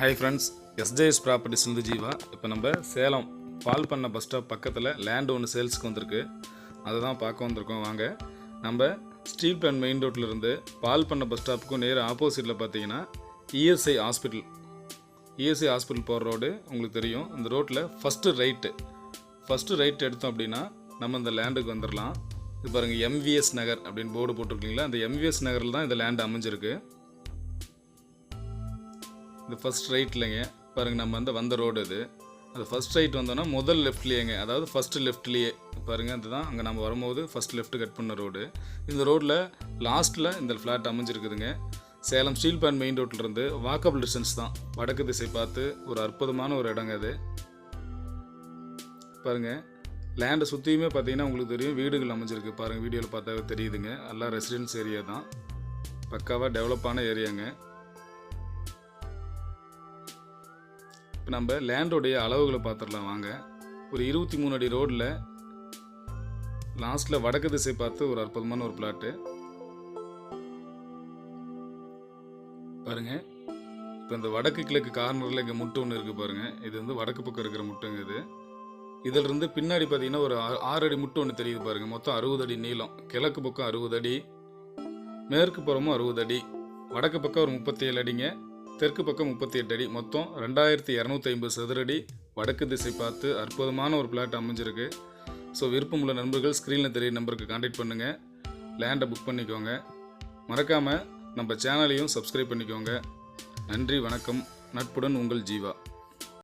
Hi friends SJS ப்ராப்பர்ட்டிஸ்லேருந்து ஜீவா. இப்போ நம்ம சேலம் பால் பண்ண பஸ் ஸ்டாப் பக்கத்தில் லேண்ட் ஒன்று சேல்ஸ்க்கு வந்திருக்கு. அதை தான் பார்க்க வந்திருக்கோம். வாங்க நம்ம ஸ்டீல் பிளான் மெயின் ரோட்டில் இருந்து பால் பண்ண பஸ் ஸ்டாப்புக்கும் நேர் ஆப்போசிட்டில் பார்த்தீங்கன்னா இஎஸ்ஐ ஹாஸ்பிட்டல் இஎஸ்ஐ ஹாஸ்பிட்டல் போகிற ரோடு உங்களுக்கு தெரியும். இந்த ரோட்டில் ஃபஸ்ட்டு ரைட்டு ஃபஸ்ட்டு ரைட் எடுத்தோம் அப்படின்னா நம்ம இந்த லேண்டுக்கு வந்துடலாம் இது பாருங்கள் எம்விஎஸ் நகர் அப்படின்னு போர்டு போட்டிருக்கீங்களா? அந்த எம்விஎஸ் நகரில் தான் இந்த லேண்ட் அமைஞ்சிருக்கு. இது ஃபர்ஸ்ட் ரைட்லங்க பாருங்க நம்ம வந்து வந்த ரோடு இது. அது ஃபர்ஸ்ட் ரைட் வந்தோன்னா முதல் லெஃப்ட்லேயேங்க அதாவது ஃபஸ்ட்டு லெஃப்ட்லேயே பாருங்கள் அதுதான் அங்கே நம்ம வரும்போது ஃபஸ்ட் லெஃப்ட் கட் பண்ண ரோடு இந்த ரோட்டில் லாஸ்ட்டில் இந்த ஃப்ளாட் அமைஞ்சிருக்குதுங்க. சேலம் ஸ்டீல் பேண்ட் மெயின் ரோட்லேருந்து வாக்கபிள் டிஸ்டன்ஸ் தான். வடக்கு திசை பார்த்து ஒரு அற்புதமான ஒரு இடங்க அது. பாருங்க லேண்டை சுற்றியுமே பார்த்தீங்கன்னா உங்களுக்கு தெரியும் வீடுகள் அமைஞ்சிருக்கு. பாருங்கள் வீடியோவில் பார்த்தாவே தெரியுதுங்க. எல்லாம் ரெசிடென்ஸ் ஏரியா தான். பக்காவாக டெவலப்பான ஏரியாங்க இப்போ நம்ம லேண்டோடைய அளவுகளை பார்த்துடலாம் வாங்க. ஒரு இருபத்தி மூணு அடி ரோடில் லாஸ்ட்டில் வடக்கு திசை பார்த்து ஒரு அற்புதமான ஒரு பிளாட்டு பாருங்கள் இப்போ இந்த வடக்கு கிழக்கு கார்னரில் இங்கே முட்டு ஒன்று இருக்குது பாருங்கள் இது வந்து வடக்கு பக்கம் இருக்கிற முட்டுங்க இது. இதில் இருந்து பின்னாடி பார்த்தீங்கன்னா ஒரு ஆ- ஆறு அடி முட்டு ஒன்று தெரியுது பாருங்கள் மொத்தம் அறுபது அடி நீளம். கிழக்கு பக்கம் அறுபது அடி மேற்கு புறமும் அறுபது அடி வடக்கு பக்கம் ஒரு முப்பத்தேழு அடிங்க. தெற்கு பக்கம் முப்பத்தி எட்டு அடி மொத்தம் ரெண்டாயிரத்தி இரநூத்தி ஐம்பது சதுரடி வடக்கு திசை பார்த்து அற்புதமான ஒரு பிளாட் அமைஞ்சிருக்கு. ஸோ விருப்பமுள்ள நண்பர்கள் ஸ்க்ரீனில் தெரிய நம்பருக்கு காண்டாக்ட் பண்ணுங்கள் லேண்டை புக் பண்ணிக்கோங்க. மறக்காமல் நம்ம சேனலையும் சப்ஸ்கிரைப் பண்ணிக்கோங்க. நன்றி வணக்கம். நட்புடன் உங்கள் ஜீவா.